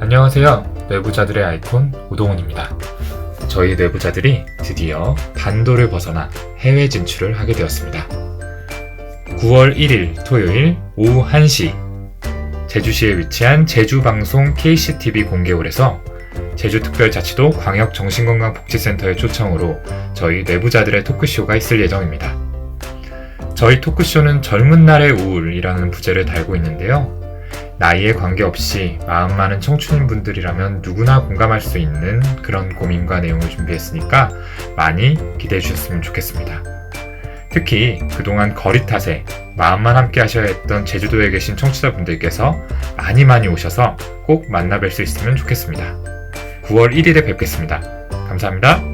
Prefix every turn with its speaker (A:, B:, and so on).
A: 안녕하세요. 내부자들의 아이콘 오동훈입니다. 저희 내부자들이 드디어 반도를 벗어나 해외 진출을 하게 되었습니다. 9월 1일 토요일 오후 1시 제주시에 위치한 제주방송 KCTV 공개홀에서 제주특별자치도 광역정신건강복지센터의 초청으로 저희 내부자들의 토크쇼가 있을 예정입니다. 저희 토크쇼는 젊은 날의 우울이라는 부제를 달고 있는데요. 나이에 관계없이 마음 많은 청춘인 분들이라면 누구나 공감할 수 있는 그런 고민과 내용을 준비했으니까 많이 기대해 주셨으면 좋겠습니다. 특히 그동안 거리 탓에 마음만 함께 하셔야 했던 제주도에 계신 청취자분들께서 많이 많이 오셔서 꼭 만나 뵐 수 있으면 좋겠습니다. 9월 1일에 뵙겠습니다. 감사합니다.